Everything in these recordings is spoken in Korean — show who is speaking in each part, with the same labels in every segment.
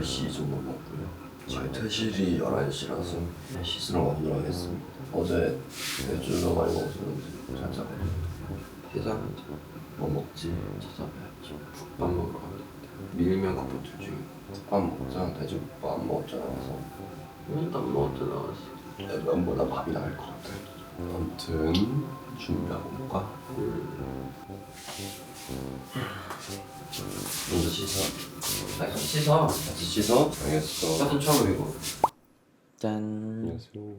Speaker 1: 10시 정도 먹고요. 저희 퇴실이 11시라서 씻으러 가도록 하겠습니다. 어제 맥주도 많이 자거든요. 해장 이제 뭐 먹지 찾아봐야죠. 국밥 먹으러 갑니다. 밀면 국밥 둘 중에 국밥 먹자 돼지국밥 안 먹었잖아 그래서 일단 안 먹었잖아 그래서 면보다 밥이 나을 것 같아. 아무튼 준비하고 볼까? 먼저 씻어. 아, 같이 씻어. 같이 씻어. 알겠어. 같은 처음이고.
Speaker 2: 짠.
Speaker 1: 안녕하세요.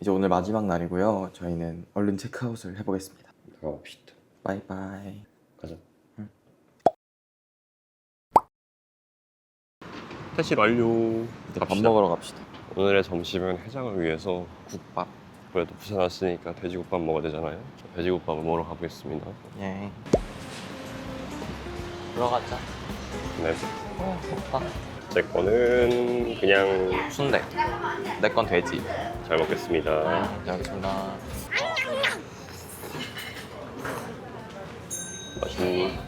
Speaker 2: 이제 오늘 마지막 날이고요. 저희는 얼른 체크아웃을 해보겠습니다.
Speaker 1: 들어갑시다.
Speaker 2: 바이바이.
Speaker 1: 가자.
Speaker 3: 퇴실 완료.
Speaker 2: 이제 밥
Speaker 3: 갑시다.
Speaker 2: 먹으러 갑시다.
Speaker 3: 오늘의 점심은 해장을 위해서 국밥. 그래도 부산 왔으니까 돼지국밥 먹어야 되잖아요. 돼지국밥을 먹으러 가보겠습니다.
Speaker 2: 예. 들어가자.
Speaker 3: 네.
Speaker 2: 어, 좋다.
Speaker 3: 제 거는 그냥
Speaker 2: 순대. 내 건 돼지.
Speaker 3: 잘 먹겠습니다.
Speaker 2: 네, 여기습니다
Speaker 3: 맛있는.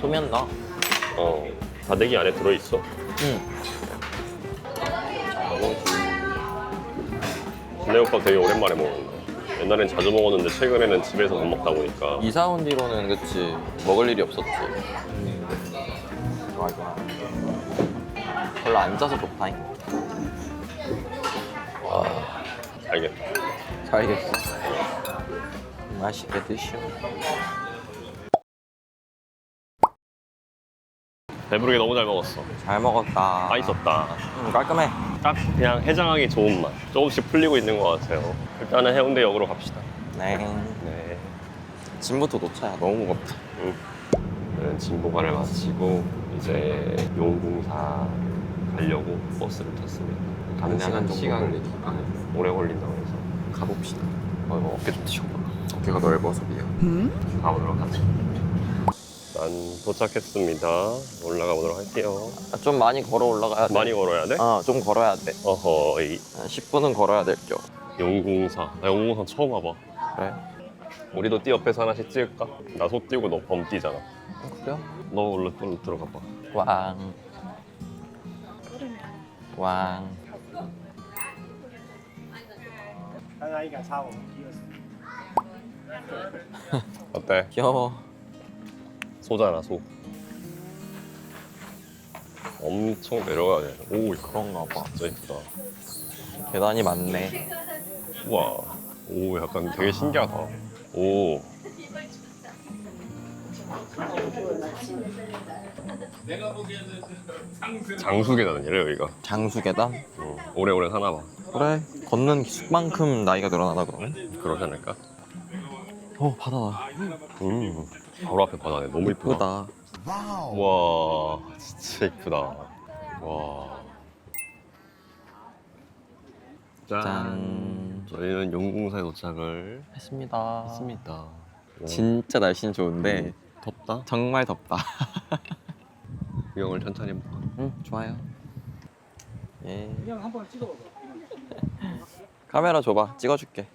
Speaker 2: 소면 넣어.
Speaker 3: 어. 다대기 안에 들어있어.
Speaker 2: 응.
Speaker 3: 순대국밥 되게 오랜만에 먹는다. 옛날엔 자주 먹었는데 최근에는 집에서 못 먹다 보니까
Speaker 2: 이사 온 뒤로는 그치 먹을 일이 없었지. 좋아 좋아. 별로 앉아서 좋다잉.
Speaker 3: 알겠다.
Speaker 2: 잘겠어. 맛있게 드시오.
Speaker 3: 배부르게 너무 잘 먹었어.
Speaker 2: 잘 먹었다.
Speaker 3: 맛있었다.
Speaker 2: 음, 깔끔해.
Speaker 3: 딱 그냥 해장하기 좋은 맛. 조금씩 풀리고 있는 것 같아요. 일단은 해운대역으로 갑시다.
Speaker 2: 네.
Speaker 3: 네.
Speaker 2: 짐부터 놓자야. 너무 무겁다.
Speaker 3: 응. 저는 진보관을 마치고 이제 용궁사 가려고 버스를 탔습니다. 가는 한한
Speaker 2: 시간 정도.
Speaker 3: 오래 걸린다고 해서
Speaker 2: 가봅시다.
Speaker 3: 어, 뭐 어깨 좀 치고
Speaker 2: 어깨가 넓어서 미안.
Speaker 3: 가보도록 하죠. 안 도착했습니다. 올라가 보도록 할게요.
Speaker 2: 아, 좀 많이 걸어 올라가야 돼.
Speaker 3: 많이 걸어야 돼?
Speaker 2: 어, 좀 걸어야 돼.
Speaker 3: 어허, 이
Speaker 2: 10분은 걸어야 될 겨.
Speaker 3: 004. 나 004 처음 와봐.
Speaker 2: 그래.
Speaker 3: 우리도 띠 옆에서 하나씩 찍을까? 나 소 띠고 너 범 띠잖아.
Speaker 2: 그래?
Speaker 3: 너 올라 또 들어가 봐.
Speaker 2: 왕. 왕.
Speaker 4: 아이가 사고
Speaker 3: 어때?
Speaker 2: 귀여워.
Speaker 3: 소잖아 소. 엄청 내려가야 돼. 오
Speaker 2: 그런가 봐.
Speaker 3: 진짜 이쁘다.
Speaker 2: 계단이 많네.
Speaker 3: 우와. 오 약간 되게 신기하다. 오. 장수 계단이래 여기가.
Speaker 2: 장수 계단?
Speaker 3: 어, 오래오래 사나 봐.
Speaker 2: 그래. 걷는 숫만큼 나이가 늘어나나 그러면?
Speaker 3: 그러지 않을까?
Speaker 2: 어, 바다다.
Speaker 3: 음. 바로 앞에 바다네. 너무 이쁘다.
Speaker 2: 이쁘다.
Speaker 3: 와 진짜 이쁘다. 와. 짠.
Speaker 2: 짠.
Speaker 3: 저희는 용궁사에 도착을
Speaker 2: 했습니다.
Speaker 3: 했습니다.
Speaker 2: 진짜 날씨는 좋은데
Speaker 3: 덥다.
Speaker 2: 정말 덥다.
Speaker 3: 구경을 천천히 해볼까?
Speaker 2: 응, 좋아요. 예.
Speaker 4: 让한번 찍어봐.
Speaker 2: 카메라 줘봐. 찍어줄게.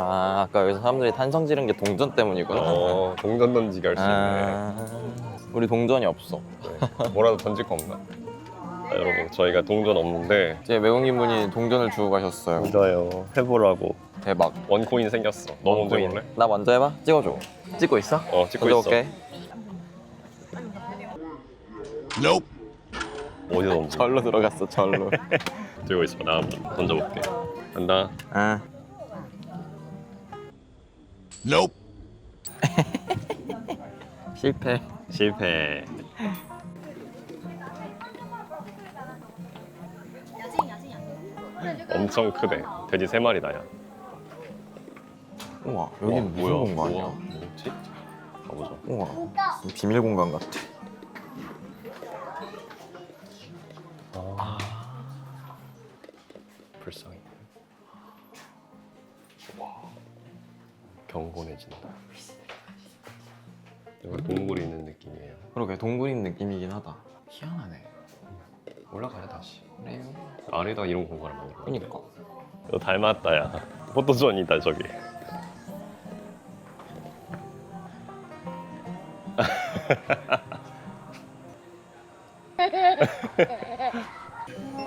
Speaker 2: 아, 아까 여기서 사람들이 탄성 지른 게 동전 때문이구나.
Speaker 3: 어 동전 던지기 할 수 있네.
Speaker 2: 아, 우리 동전이 없어.
Speaker 3: 네. 뭐라도 던질 거 없나? 아, 여러분 저희가 동전 없는데
Speaker 2: 제 외국인 분이 동전을 주고 가셨어요.
Speaker 3: 맞아요. 해보라고
Speaker 2: 대박.
Speaker 3: 원코인 생겼어. 너 먼저
Speaker 2: 원코인.
Speaker 3: 해볼래?
Speaker 2: 나 먼저 해봐. 찍어줘. 찍고 있어?
Speaker 3: 어 찍고 있어.
Speaker 2: 던져볼게.
Speaker 3: 어디서 던져?
Speaker 2: 절로 들어갔어. 절로.
Speaker 3: 들고 있어. 나 한번 던져볼게. 간다.
Speaker 2: 아. 실패.
Speaker 3: 실패. 엄청 크대. 돼지 세 마리다 야.
Speaker 2: 우와, 여기는
Speaker 3: 와,
Speaker 2: 무슨 공간이야?
Speaker 3: 우와, 뭐지? 가보자.
Speaker 2: 우와, 비밀 공간 같아.
Speaker 3: 불쌍해. 경건해진다. 여기 동굴이 있는 느낌이에요.
Speaker 2: 그러게 동굴 있는 느낌이긴 하다. 희한하네.
Speaker 3: 올라가자 다시.
Speaker 2: 그래요?
Speaker 3: 아래다 이런 공간을 만들어.
Speaker 2: 그니까.
Speaker 3: 너 닮았다 야. 포토존이다 저기.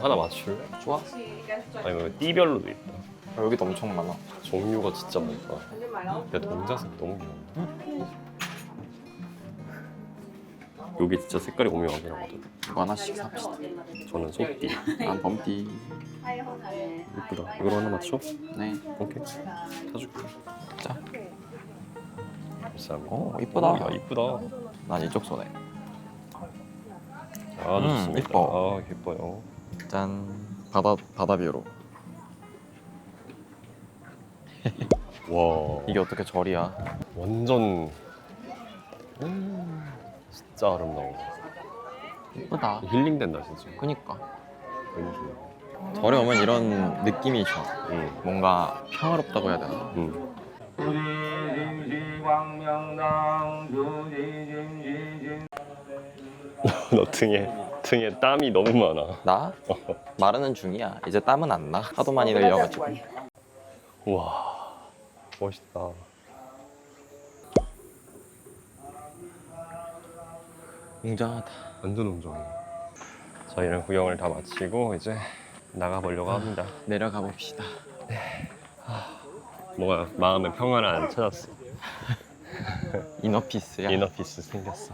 Speaker 3: 하나 맞출래?
Speaker 2: 좋아?
Speaker 3: 아니면 띠별로도 있다.
Speaker 2: 아, 여기도 엄청 많아.
Speaker 3: 종류가 진짜 많다. 내 동자색 너무 귀여운데? 여기 진짜 색깔이 오묘하긴 하거든.
Speaker 2: 이거 하나씩 삽시다.
Speaker 3: 저는 소띠.
Speaker 2: 난 범띠.
Speaker 3: 이쁘다. 이걸 하나 맞춰?
Speaker 2: 네.
Speaker 3: 오케이. 사줄게.
Speaker 2: 자.
Speaker 3: 감사합니다.
Speaker 2: 오, 이쁘다.
Speaker 3: 야, 이쁘다.
Speaker 2: 난 이쪽 손에.
Speaker 3: 아,
Speaker 2: 음,
Speaker 3: 좋습니다.
Speaker 2: 이뻐.
Speaker 3: 아, 예뻐요.
Speaker 2: 짠. 바다 바다 뷰로.
Speaker 3: 와,
Speaker 2: 이게 어떻게 절이야?
Speaker 3: 완전 음, 진짜 아름다워.
Speaker 2: 이쁘다.
Speaker 3: 힐링된다 진짜.
Speaker 2: 그니까.
Speaker 3: 좋아.
Speaker 2: 절에 오면 이런 느낌이 좋아.
Speaker 3: 응,
Speaker 2: 뭔가 평화롭다고 해야 되나?
Speaker 3: 응. 너 등에 등에 땀이 너무 많아.
Speaker 2: 나? 마르는 중이야. 이제 땀은 안 나. 하도 많이 흘려가지고.
Speaker 3: 와, 멋있다.
Speaker 2: 웅장하다.
Speaker 3: 완전 웅장해. 저희는 구경을 다 마치고 이제 나가보려고 합니다.
Speaker 2: 내려가 봅시다.
Speaker 3: 뭔가 마음의 평화를 안 찾았어.
Speaker 2: 이너피스야.
Speaker 3: 이너피스 생겼어.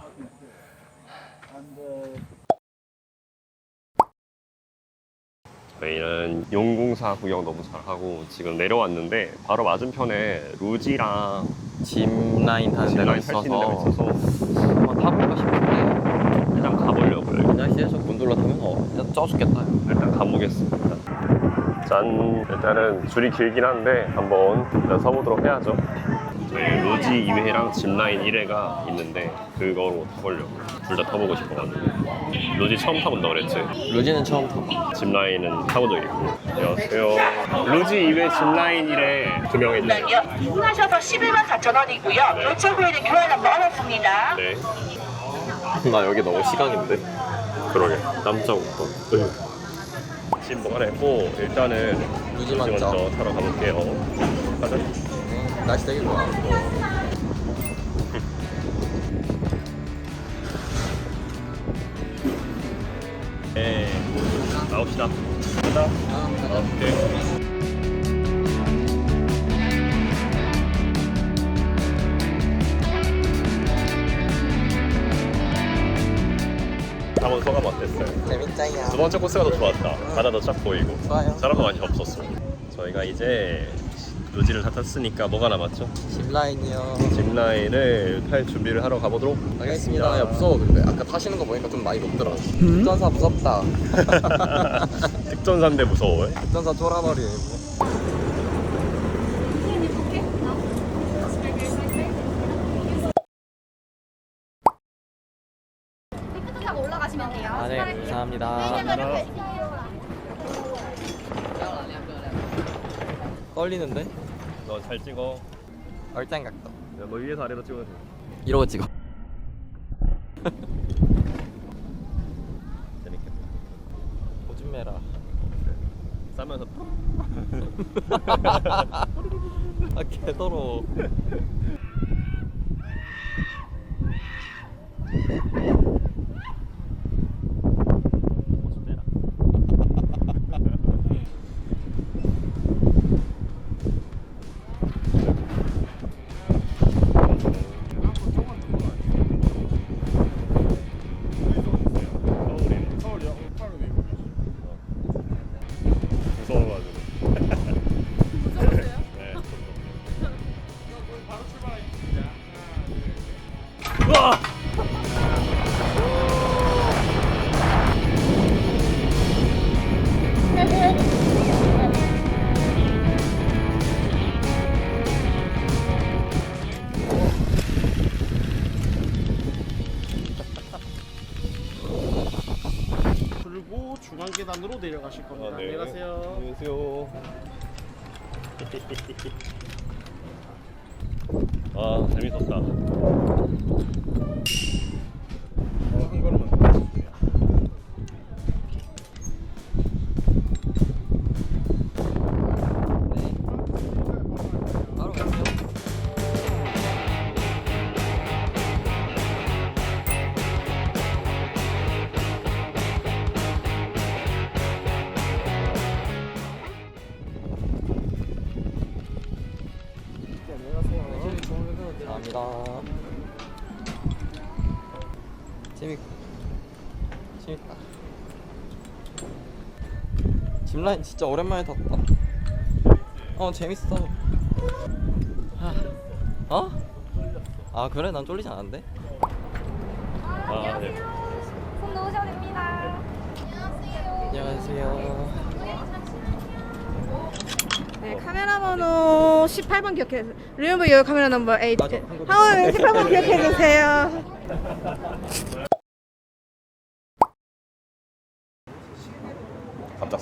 Speaker 3: 저희는 용궁사 구경 너무 잘하고 지금 내려왔는데 바로 맞은편에 루지랑
Speaker 2: 짚 라인 하는 데가
Speaker 3: 짚라인 탈수 있는 데가
Speaker 2: 있어서
Speaker 3: 있어서
Speaker 2: 한번 타볼까 싶은데
Speaker 3: 일단 가보려고요.
Speaker 2: 날씨에서 곤돌라 타면 어 진짜 쪄 죽겠다.
Speaker 3: 일단 가보겠습니다. 짠! 일단은 줄이 길긴 한데 한번 일단 서보도록 해야죠. 저희 로지 2회랑 짚라인 1회가 있는데 그거로 타보려고 둘 다 타보고 싶어가지고 로지 처음 타본다 그랬지?
Speaker 2: 루지는 처음 타봐.
Speaker 3: 짚라인은 타본 적 있고 안녕하세요 로지 2회 짚라인 1회 두명 해 주세요
Speaker 5: 요 입문하셔서 11만 4천 원이고요. 결제 후에는 교환 한번 어렵습니다.
Speaker 3: 네
Speaker 2: 나 여기 너무 시각인데.
Speaker 3: 그러게 깜짝 웃고 짐 뭐가 했고 일단은
Speaker 2: 루지
Speaker 3: 로지. 먼저 타러 가볼게요 가자
Speaker 2: 날씨 되게 좋아.
Speaker 3: 네 나옵시다 가자 오케이 한번 소감 어땠어요?
Speaker 2: 재밌자요.
Speaker 3: 두 번째 코스가 더 좋았다. 바다도 쫙 보이고
Speaker 2: 좋아요.
Speaker 3: 사람도 많이 없었어. 저희가 이제 루지를 다 탔으니까 뭐가 남았죠?
Speaker 2: 짚 라인이요.
Speaker 3: 짚라인을 탈 준비를 하러 가보도록 하겠습니다.
Speaker 2: 알겠습니다. 야 무서워 근데 아까 타시는 거 보니까 좀 많이 높더라. 특전사 무섭다.
Speaker 3: 특전사인데 무서워요?
Speaker 2: 특전사 쫄아버리.
Speaker 6: 리프트 타고 올라가시면 돼요.
Speaker 2: 아, 네, 감사합니다. 떨리는데?
Speaker 3: 너 잘 찍어.
Speaker 2: 얼짱 각도.
Speaker 3: 야, 너 위에서 아래로 찍어야 돼.
Speaker 2: 이러고 찍어.
Speaker 3: 재밌겠다.
Speaker 2: 오줌 매라.
Speaker 3: 싸면서
Speaker 2: 아 개더러.
Speaker 4: 계단으로 내려가실 겁니다.
Speaker 3: 아, 네.
Speaker 4: 내려가세요.
Speaker 3: 안녕하세요. 아 재밌었다.
Speaker 2: 짚라인 진짜 오랜만에 탔다. 어 재밌어. 하, 어? 아 그래 난 쫄리지 않았는데.
Speaker 3: 아, 네.
Speaker 6: 손 놓으셔도 됩니다. 안녕하세요.
Speaker 2: 안녕하세요.
Speaker 7: 네, 카메라 번호 18번 기억해 주세요. Remember your camera number 8.
Speaker 2: 맞아, 한국
Speaker 7: 한번 18번 기억해 주세요.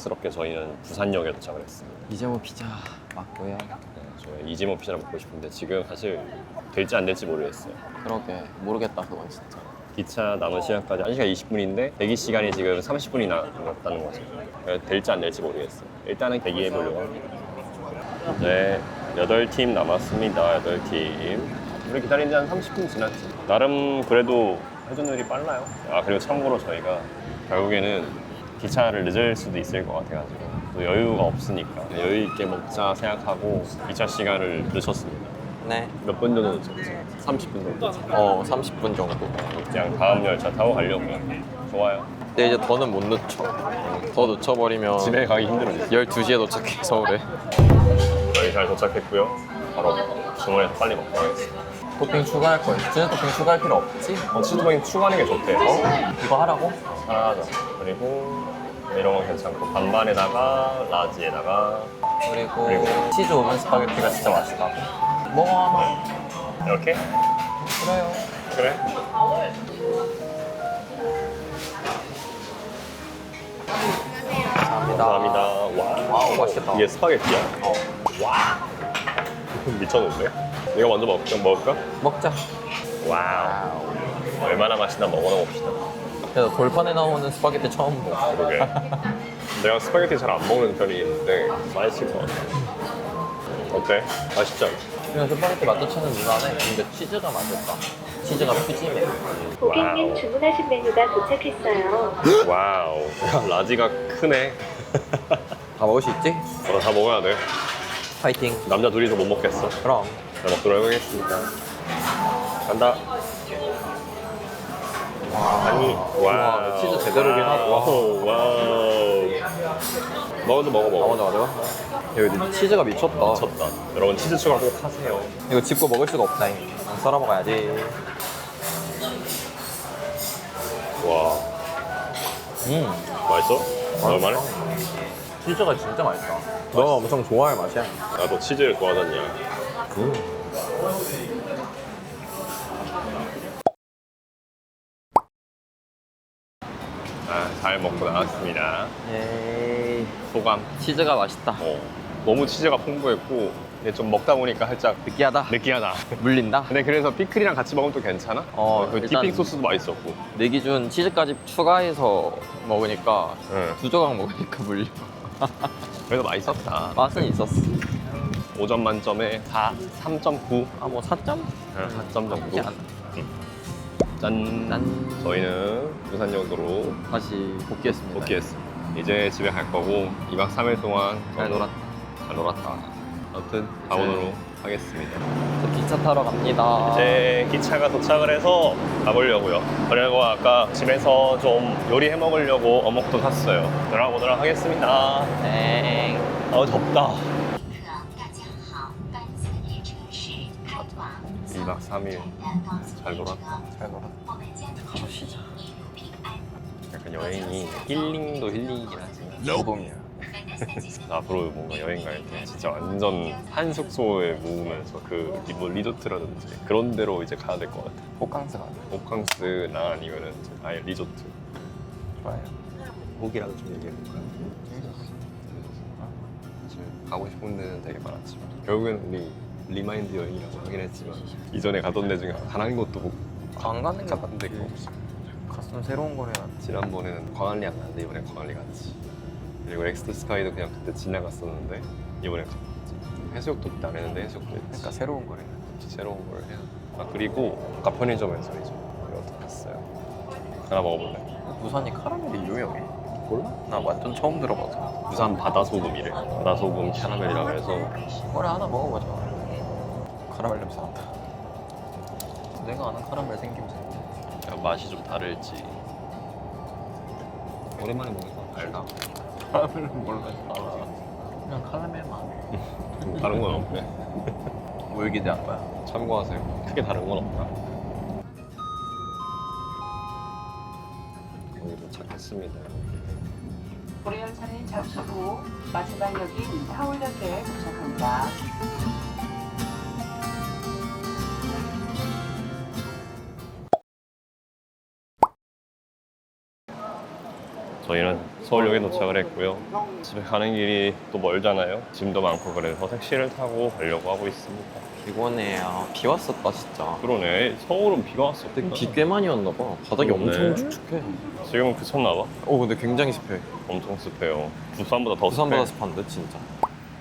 Speaker 3: 갑작스럽게 저희는 부산역에 도착을 했습니다.
Speaker 2: 이재모 피자 맞고요.
Speaker 3: 네, 저희 이지모 피자를 먹고 싶은데 지금 사실 될지 안 될지 모르겠어요.
Speaker 2: 그러게 모르겠다 그건 진짜.
Speaker 3: 기차 남은 시간까지 1시간 20분인데 대기 시간이 지금 30분이 남았다는 거죠. 그래서 될지 안 될지 모르겠어요. 일단은 대기해 보려고 합니다. 이제 8팀 남았습니다. 8팀. 우리 기다린 지 한 30분 지났지. 나름 그래도 회전율이 빨라요. 아 그리고 참고로 저희가 결국에는 기차를 늦을 수도 있을 것 같아가지고 또 여유가 없으니까 여유 있게 먹자 생각하고 기차 시간을 늦췄습니다.
Speaker 2: 네.
Speaker 3: 몇 분 정도 늦췄지? 30분 정도.
Speaker 2: 어 30분 정도.
Speaker 3: 그냥 다음 열차 타고 가려고요. 좋아요.
Speaker 2: 근데 이제 더는 못 늦춰. 더 늦춰버리면
Speaker 3: 집에 가기 힘들어요.
Speaker 2: 12시에 도착해 서울에.
Speaker 3: 저희 잘 도착했고요. 바로 주문해서 빨리 먹고 가겠습니다.
Speaker 2: 토핑 추가할 거야. 진짜 토핑 추가할 필요 없지?
Speaker 3: 어, 치즈버긴 추가하는 게 좋대요.
Speaker 2: 이거 하라고?
Speaker 3: 하나 하자. 그리고 이런 건 괜찮고 반반에다가 라지에다가
Speaker 2: 그리고,
Speaker 3: 그리고
Speaker 2: 치즈 오븐 스파게티가 진짜 맛있다고. 뭐 하나?
Speaker 3: 이렇게?
Speaker 2: 그래요.
Speaker 3: 그래?
Speaker 2: 감사합니다.
Speaker 3: 감사합니다. 와.
Speaker 2: 와우, 맛있겠다.
Speaker 3: 이게 스파게티야?
Speaker 2: 어.
Speaker 3: 와. 미쳤는데? 이거 먼저 먹을까? 먹을까?
Speaker 2: 먹자.
Speaker 3: 와우. 얼마나 맛있나 먹어나 봅시다.
Speaker 2: 그래서 돌판에 나오는 스파게티 처음 봐.
Speaker 3: 그러게. 내가 스파게티 잘 안 먹는 편인데 맛있을 것 같아. 어때? 맛있지 않아?
Speaker 2: 그냥 스파게티 맛도 치는 누나네. 근데 치즈가 맛있다. 치즈가 푸짐해.
Speaker 8: 고객님
Speaker 3: 와우.
Speaker 8: 주문하신 메뉴가 도착했어요.
Speaker 3: 와우. 야, 라지가 크네.
Speaker 2: 다 먹을 수 있지?
Speaker 3: 어, 다 먹어야 돼.
Speaker 2: 파이팅.
Speaker 3: 남자 둘이서 못 먹겠어.
Speaker 2: 그럼.
Speaker 3: 잘 먹도록 하겠습니다. 간다. 아니, 와우.
Speaker 2: 치즈 제대로긴 하다.
Speaker 3: 와우, 와우. 먹어도 먹어,
Speaker 2: 아,
Speaker 3: 먹어.
Speaker 2: 먼저 가져가. 여기 치즈가 미쳤다.
Speaker 3: 미쳤다. 여러분 치즈 추가 꼭 하세요.
Speaker 2: 이거 짚고 먹을 수가 없다. 썰어 먹어야지.
Speaker 3: 와,
Speaker 2: 음.
Speaker 3: 맛있어? 얼마나?
Speaker 2: 치즈가 진짜 맛있다. 너가 엄청 좋아할 맛이야.
Speaker 3: 나도 치즈를 좋아하잖냐. 아, 잘 먹고 나왔습니다.
Speaker 2: 에이.
Speaker 3: 소감.
Speaker 2: 치즈가 맛있다.
Speaker 3: 어, 너무 치즈가 풍부했고 근데 좀 먹다 보니까 살짝
Speaker 2: 느끼하다.
Speaker 3: 느끼하다.
Speaker 2: 물린다.
Speaker 3: 근데 그래서 피클이랑 같이 먹으면 또 괜찮아?
Speaker 2: 어,
Speaker 3: 그
Speaker 2: 일단-
Speaker 3: 디핑 소스도 맛있었고.
Speaker 2: 내 기준 치즈까지 추가해서 먹으니까
Speaker 3: 응.
Speaker 2: 두 조각 먹으니까 물려.
Speaker 3: 그래도 맛있었다.
Speaker 2: 맛은 있었어.
Speaker 3: 5점 만점에 4, 3.9.
Speaker 2: 아뭐 4점?
Speaker 3: 4점 정도.
Speaker 2: 나쁘지 않아.
Speaker 3: 짠.
Speaker 2: 짠.
Speaker 3: 저희는 부산역으로
Speaker 2: 다시 복귀했습니다.
Speaker 3: 복귀했어. 이제 집에 갈 거고 2박 3일 동안
Speaker 2: 잘
Speaker 3: 너무
Speaker 2: 놀았다.
Speaker 3: 잘 놀았다. 아무튼 다운으로 하겠습니다.
Speaker 2: 이제 기차 타러 갑니다.
Speaker 3: 이제 기차가 도착을 해서 가보려고요. 그리고 아까 집에서 좀 요리해 먹으려고 어묵도 샀어요. 들어가보도록 하겠습니다.
Speaker 2: 땡.
Speaker 3: 아 덥다. 2박 3일 잘 놀았다.
Speaker 2: 잘 놀았다.
Speaker 5: 가보시죠.
Speaker 3: 약간 여행이 힐링도 힐링이긴 하지만
Speaker 2: 노동이야.
Speaker 3: 앞으로 뭔가 여행 갈 때 진짜 완전 한 숙소에 묵으면서 그뭐 리조트라든지 그런 데로 이제 가야 될 것 같아.
Speaker 2: 호캉스 가자.
Speaker 3: 호캉스나 아니면은 아예 리조트.
Speaker 2: 좋아요.
Speaker 3: 혹이라도 좀 얘기해 볼까요? 네, 사실 가고 싶은 데는 되게 많았지만 결국엔 우리 리마인드 여행이라고 하긴 했지만 이전에 가던 데 중에 가는 곳도 못
Speaker 2: 안 가는 맞지.
Speaker 3: 없어.
Speaker 2: 갔으면 새로운 거래.
Speaker 3: 지난번에는 광안리 안 갔는데 이번에 광안리 갔지. 그리고 엑스트 스카이도 그냥 그때 지나갔었는데 이번에 갔지. 해수욕도 그때 안 했는데 해수욕도 했지.
Speaker 2: 그러니까 새로운 거래.
Speaker 3: 새로운 걸 해야. 아 그리고 아까 편의점에서 이제 이것도 샀어요. 하나 먹어볼래?
Speaker 2: 부산이 카라멜이 유명해.
Speaker 3: 몰라?
Speaker 2: 나 완전 처음 들어봐서.
Speaker 3: 부산 바다소금이래. 바다소금 캐러멜이라고 해서
Speaker 2: 그래 하나 먹어보자. 카라멜 냄새 난다. 내가 아는 카라멜 생김새.
Speaker 3: 야, 맛이 좀 다를지
Speaker 2: 오랜만에 먹으니까
Speaker 3: 알다.
Speaker 2: 카라멜은 몰라. 그냥 카라멜 맛.
Speaker 3: 다른 건 없네.
Speaker 2: 뭘 기대한 거야?
Speaker 3: 참고하세요. 크게 다른 건 없다. 거의 도착했습니다.
Speaker 5: 고래 열차는 잠시 후 마지막 역인 서울역에 도착합니다.
Speaker 3: 서울역에 도착을 했고요. 집에 가는 길이 또 멀잖아요. 짐도 많고 그래서 택시를 타고 가려고 하고 있습니다.
Speaker 2: 피곤해요. 비 왔었다 진짜.
Speaker 3: 그러네. 서울은 비가 왔어.
Speaker 2: 비꽤 많이 왔나 봐. 바닥이
Speaker 3: 그러네.
Speaker 2: 엄청 축축해.
Speaker 3: 지금은 그쳤나 봐.
Speaker 2: 어 근데 굉장히 습해.
Speaker 3: 엄청 습해요. 부산보다 더
Speaker 2: 부산보다
Speaker 3: 습해.
Speaker 2: 습한데 진짜.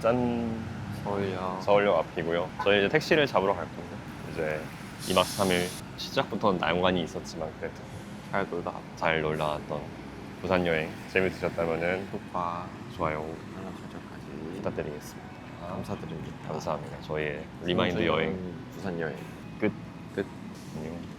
Speaker 3: 짠.
Speaker 2: 서울야.
Speaker 3: 서울역 앞이고요. 저희 이제 택시를 잡으러 갈 건데 이제 2박 3일 시작부터는 난관이 있었지만 그래도
Speaker 2: 잘 놀다.
Speaker 3: 잘 놀다 왔던 부산 여행 재밌으셨다면은
Speaker 2: 오빠
Speaker 3: 좋아요
Speaker 2: 하나 가져가지.
Speaker 3: 부탁드리겠습니다.
Speaker 2: 감사드립니다.
Speaker 3: 감사합니다. 저희의 리마인드 여행
Speaker 2: 부산 여행.
Speaker 3: 끝.
Speaker 2: 끝.
Speaker 3: 안녕.